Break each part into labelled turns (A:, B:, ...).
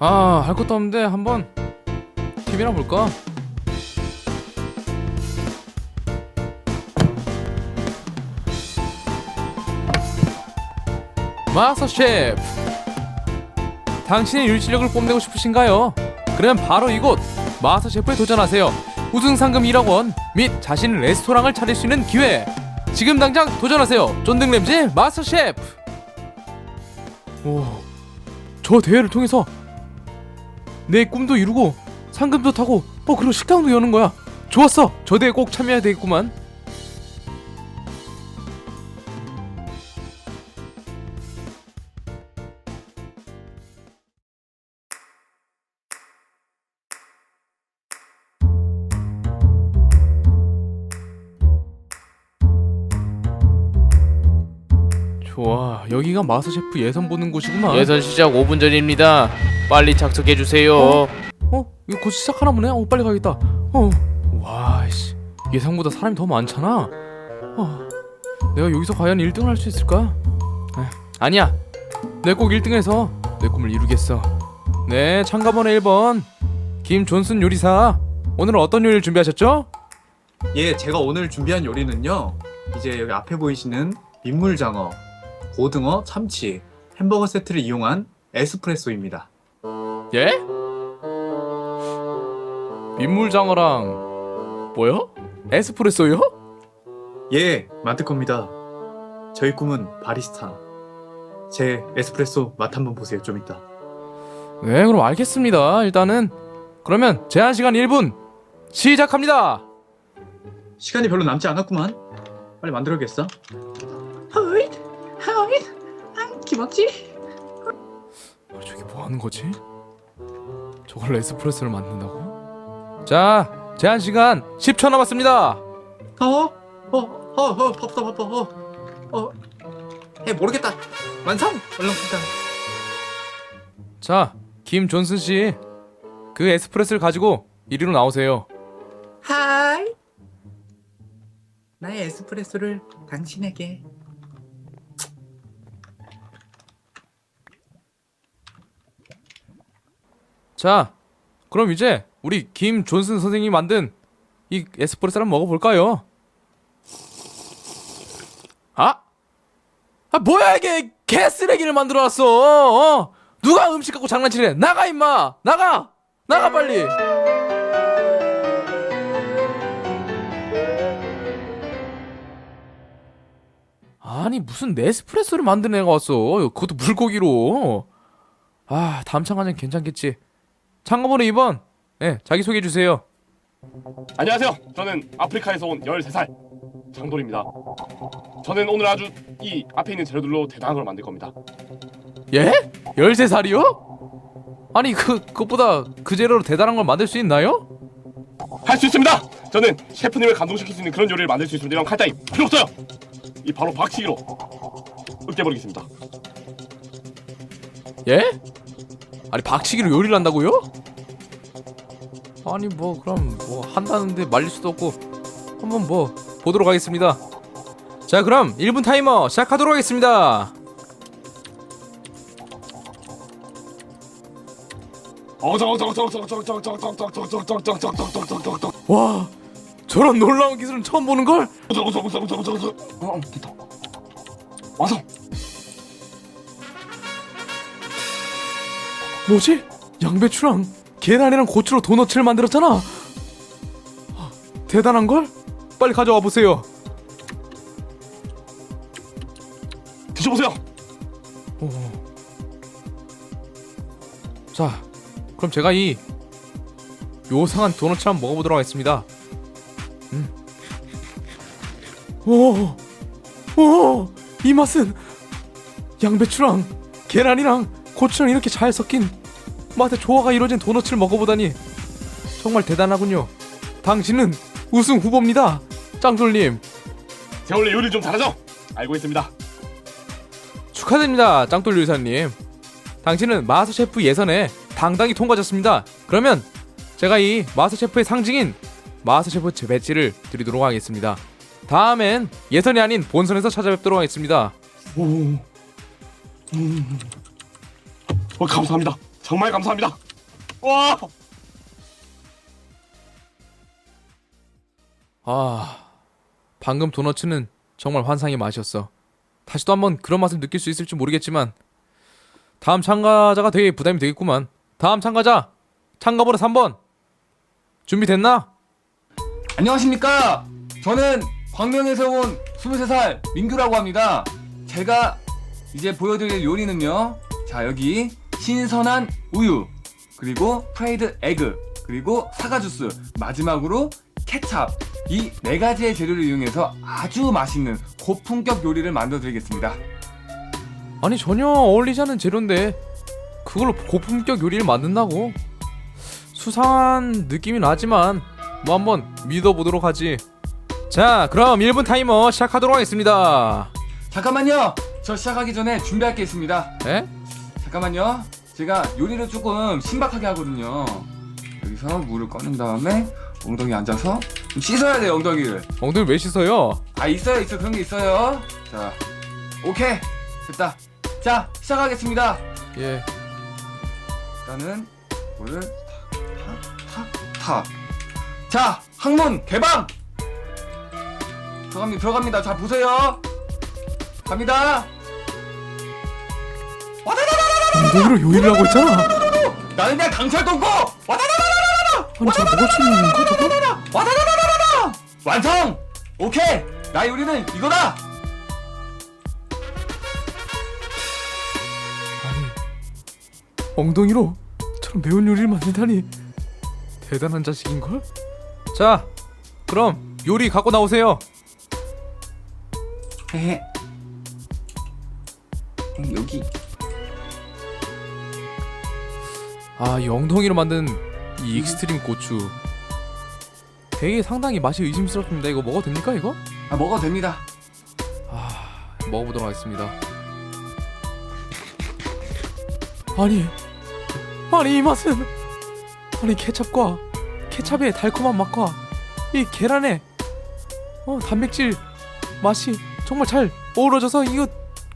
A: 아, 할 것도 없는데 한번 TV나 볼까? 마스터 셰프! 당신의 유실력을 뽐내고 싶으신가요? 그러면 바로 이곳 마스터 셰프에 도전하세요. 우승 상금 1억 원 및 자신 레스토랑을 차릴 수 있는 기회. 지금 당장 도전하세요. 쫀득 램지 마스터 셰프. 오, 저 대회를 통해서 내 꿈도 이루고 상금도 타고 어, 뭐 그런 식당도 여는 거야. 좋았어. 저대에 꼭 참여해야 되겠구만. 좋아 여기가 마스 셰프 예선 보는 곳이구나
B: 예선 시작 5분 전입니다. 빨리 착석해 주세요.
A: 어? 어? 이거 곧 시작하나 보네? 어 빨리 가겠다 어 와이씨 예상보다 사람이 더 많잖아 어 내가 여기서 과연 1등을 할 수 있을까? 에. 아니야 내 꼭 1등해서 내 꿈을 이루겠어 네 참가번호 1번 김존슨 요리사 오늘은 어떤 요리를 준비하셨죠?
C: 예, 제가 오늘 준비한 요리는요. 이제 여기 앞에 보이시는 민물장어 고등어, 참치, 햄버거 세트를 이용한 에스프레소입니다.
A: 예? 민물장어랑 뭐요? 에스프레소요?
C: 예, 만들 겁니다. 저희 꿈은 바리스타. 제 에스프레소 맛 한번 보세요, 좀 이따.
A: 네, 그럼 알겠습니다. 일단은 그러면 제한 시간 1분 시작합니다.
C: 시간이 별로 남지 않았구만. 빨리 만들어야겠어. 헐. ハミあ気持ちいい
A: 아, 어, 저게 뭐 하는 거지? 저걸 에스프레소를 만든다고? 자, 제한 시간 10초 남았습니다. 더워?
C: 어, 어, 어, 어, 어 덥다, 덥다, 어, 어, 해 모르겠다. 완성! 얼른 포장.
A: 자, 김 존슨 씨, 그 에스프레소를 가지고 이리로 나오세요.
C: 하이. 나의 에스프레소를 당신에게
A: 자, 그럼 이제 우리 김 존슨 선생님이 만든 이 에스프레소를 먹어볼까요? 아? 아 뭐야 이게 개 쓰레기를 만들어 왔어. 어? 어? 누가 음식 갖고 장난치래? 나가 임마. 나가. 나가 빨리. 아니 무슨 네스프레소를 만드는 애가 왔어. 그것도 물고기로. 아 다음 창 한잔 괜찮겠지. 참고번호 2번. 네, 자기소개해 주세요.
D: 안녕하세요. 저는 아프리카에서 온 13살 장돌입니다. 저는 오늘 아주 이 앞에 있는 재료들로 대단한 걸 만들 겁니다.
A: 예? 13살이요? 아니, 그, 그것보다 그 재료로 대단한 걸 만들 수 있나요?
D: 할 수 있습니다. 저는 셰프님을 감동시킬 수 있는 그런 요리를 만들 수 있습니다. 이런 칼 따위 필요 없어요. 이 바로 박치기로 으깨버리겠습니다.
A: 예? 아니 박치기로 요리를 한다고요? 아니 뭐 그럼 뭐 한다는데 말릴 수도 없고 한번 뭐 보도록 하겠습니다 자 그럼 1분 타이머 시작하도록 하겠습니다
D: 와 저런 놀라운 기술은 처음 보는걸? 와서
A: 뭐지? 양배추랑 계란이랑 고추로 도너츠를 만들었잖아. 대단한 걸? 빨리 가져와 보세요.
D: 드셔보세요.
A: 오. 자, 그럼 제가 이 요상한 도너츠 한번 먹어보도록 하겠습니다. 음. 오, 오, 이 맛은 양배추랑 계란이랑 고추랑 이렇게 잘 섞인 맛의 조화가 이루어진 도너츠를 먹어보다니 정말 대단하군요. 당신은 우승 후보입니다, 짱돌님.
D: 제가 원래 요리 좀 잘하죠? 알고 있습니다.
A: 축하드립니다, 짱돌 요리사님. 당신은 마스터셰프 예선에 당당히 통과하셨습니다. 그러면 제가 이 마스터셰프의 상징인 마스터셰프 제 배지를 드리도록 하겠습니다. 다음엔 예선이 아닌 본선에서 찾아뵙도록 하겠습니다.
D: 오. 음. 어, 감사합니다. 정말 감사합니다. 와,
A: 아, 방금 도너츠는 정말 환상의 맛이었어. 다시 또 한번 그런 맛을 느낄 수 있을지 모르겠지만 다음 참가자가 되게 부담이 되겠구만. 다음 참가자 참가번호 3번 준비됐나?
E: 안녕하십니까? 저는 광명에서 온 23살 민규라고 합니다. 제가 이제 보여드릴 요리는요. 자, 여기 신선한 우유, 그리고 프라이드 에그, 그리고 사과 주스, 마지막으로 케찹. 이 네 가지의 재료를 이용해서 아주 맛있는 고품격 요리를 만들어 드리겠습니다.
A: 아니 전혀 어울리지 않는 재료인데 그걸로 고품격 요리를 만든다고? 수상한 느낌이 나지만 뭐 한번 믿어보도록 하지. 자, 그럼 1분 타이머 시작하도록 하겠습니다.
E: 잠깐만요. 저 시작하기 전에 준비할 게 있습니다.
A: 에?
E: 잠깐만요. 제가 요리를 조금 신박하게 하거든요. 여기서 물을 꺼낸 다음에 엉덩이 앉아서 좀 씻어야 돼요, 엉덩이를.
A: 엉덩이 왜 씻어요?
E: 아 있어요 있어 그런 게 있어요. 자 오케이. 됐다. 자 시작하겠습니다.
A: 예.
E: 일단은 물을 탁탁탁자 항문 개방! 들어갑니다 들어갑니다. 자 보세요. 갑니다.
A: 엉 덩이로 요리를 하고 있잖아.
E: 나는 그냥 강철 돋고 와다다다다다다
A: 아니 저거 뭐가 치는 건가 저거?
E: 와다다다다다 완성! 오케이! 나 요리는 이거다!
A: 아니 엉덩이로 저런 매운 요리를 만들다니 대단한 자식인 걸? 자 그럼 요리 갖고 나오세요.
E: 헤헤. 여기
A: 아이 엉덩이로 만든 이 익스트림 고추. 되게 상당히 맛이 의심스럽습니다. 이거 먹어도 됩니까 이거?
E: 아 먹어도 됩니다.
A: 아 먹어보도록 하겠습니다. 아니 아니 이 맛은 아니 케찹과 케찹의 달콤한 맛과 이 계란의 어 단백질 맛이 정말 잘 어우러져서 이거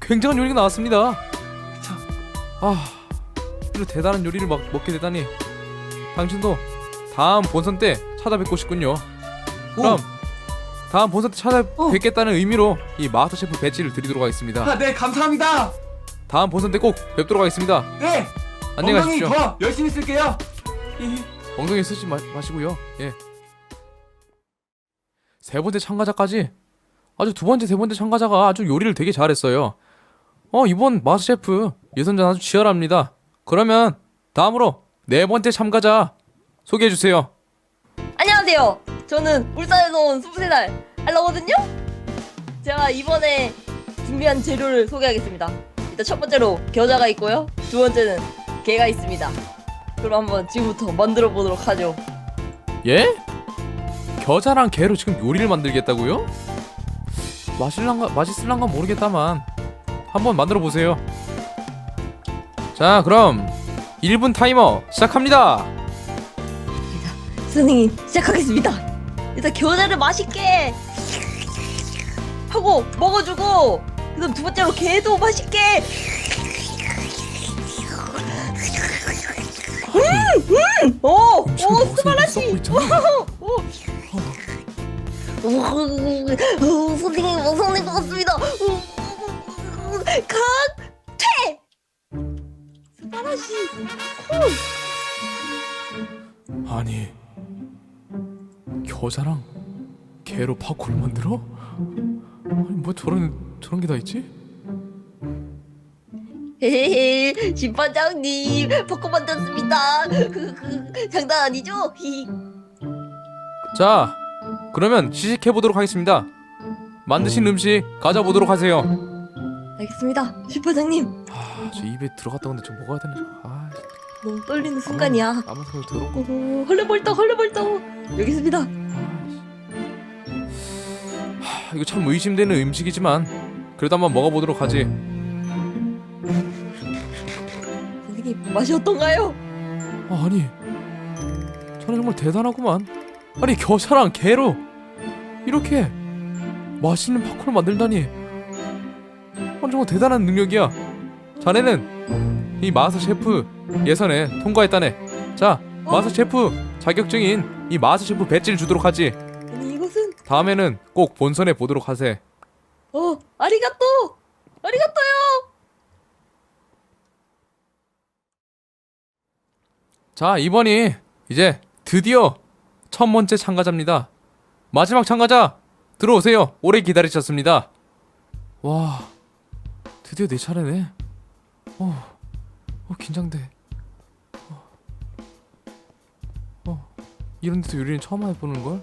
A: 굉장한 요리가 나왔습니다.
E: 참.
A: 아 이런 대단한 요리를 막 먹게 되다니 당신도 다음 본선 때 찾아뵙고 싶군요 그럼 다음 본선 때 찾아뵙겠다는 의미로 이 마스터 셰프 배지를 드리도록 하겠습니다.
E: 아, 네 감사합니다
A: 다음 본선 때 꼭 뵙도록 하겠습니다.
E: 네
A: 안녕히
E: 엉덩이
A: 가십시오.
E: 더 열심히 쓸게요
A: 엉덩이 쓰지 마, 마시고요. 예. 세 번째 참가자까지 아주 두 번째 세 번째 참가자가 아주 요리를 되게 잘했어요. 어 이번 마스터 셰프 예선전 아주 치열합니다. 그러면 다음으로 네 번째 참가자 소개해 주세요.
F: 안녕하세요. 저는 울산에서 온 23살 알라거든요. 제가 이번에 준비한 재료를 소개하겠습니다. 일단 첫 번째로 겨자가 있고요. 두 번째는 게가 있습니다. 그럼 한번 지금부터 만들어 보도록 하죠.
A: 예? 겨자랑 게로 지금 요리를 만들겠다고요? 맛있을란가 맛있을란가 모르겠다만 한번 만들어 보세요. 자, 그럼 1분 타이머 시작합니다.
F: 선생님 시작하겠습니다. 일단 겨자를 맛있게 하고 먹어주고 그다음 두 번째로 게도 맛있게 음, 음, 오,
A: 음식을
F: 오,
A: 먹어서 입이
F: 스파라시.
A: 썩고 있잖아.
F: 오, 오, 선생님 완성된 것 같습니다. 각퇴 스파라시.
A: 아니 겨자랑 게로 팝콘을 만들어? 아니 뭐 저런 저런 게 다 있지?
F: 헤헤헤 심판장님 벚꽃 만졌습니다. 그, 그, 장난 아니죠? 히히.
A: 자, 그러면 시식해 보도록 하겠습니다. 만드신 음식 가져 보도록 하세요.
F: 알겠습니다. 심판장님
A: 아, 저 입에 들어갔다 오는데 좀 먹어야 되나? 아,
F: 너무 떨리는 순간이야.
A: 아무 생각.
F: 오, 헐레벌떡 헐레벌떡 여기 있습니다.
A: 하, 이거 참 의심되는 음식이지만 그래도 한번 먹어보도록 하지.
F: 선생님 맛이 어떤가요?
A: 아, 아니, 저는 정말 대단하구만. 아니 겨자랑 게로 이렇게 맛있는 팝콘을 만들다니. 아, 정말 대단한 능력이야. 자네는 이 마스터 셰프 예선에 통과했다네. 자, 마스터 셰프 자격증인 이 마스터 셰프 배지를 주도록 하지.
F: 아니 이것은
A: 다음에는 꼭 본선에 보도록 하세.
F: 어 아리가또 아리가또요.
A: 자, 이번이 이제 드디어 첫 번째 참가자입니다. 마지막 참가자 들어오세요. 오래 기다리셨습니다. 와, 드디어 내 차례네. 어, 어 긴장돼. 어, 어 이런 데서 요리는 처음 해보는 걸.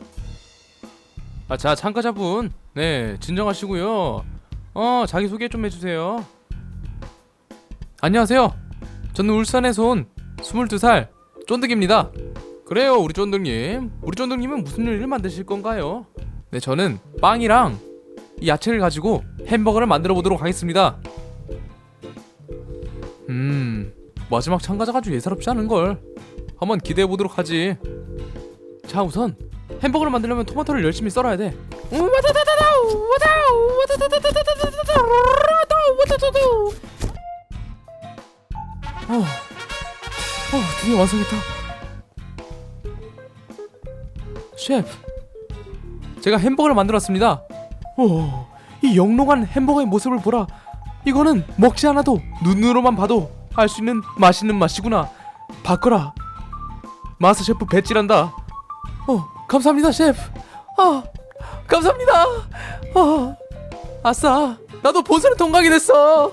A: 아, 자 참가자분, 네 진정하시고요. 어, 자기 소개 좀 해주세요. 안녕하세요. 저는 울산에서 온 22살 쫀득입니다. 그래요, 우리 쫀득님. 우리 쫀득님은 무슨 요리를 만드실 건가요? 네, 저는 빵이랑 이 야채를 가지고 햄버거를 만들어 보도록 하겠습니다. 음, 마지막 참가자가 아주 예사롭지 않은 걸. 한번 기대해 보도록 하지. 자, 우선 햄버거를 만들려면 토마토를 열심히 썰어야 돼. 어, 어, 드디어 완성했다. 셰프, 제가 햄버거를 만들었습니다. 오, 이 영롱한 햄버거의 모습을 보라. 이거는 먹지 않아도 눈으로만 봐도 알 수 있는 맛있는 맛이구나. 바꿔라. 마스터 셰프 배지란다. 어, 감사합니다, 셰프. 아, 감사합니다. 아, 아싸, 나도 본선에 통과하게 됐어.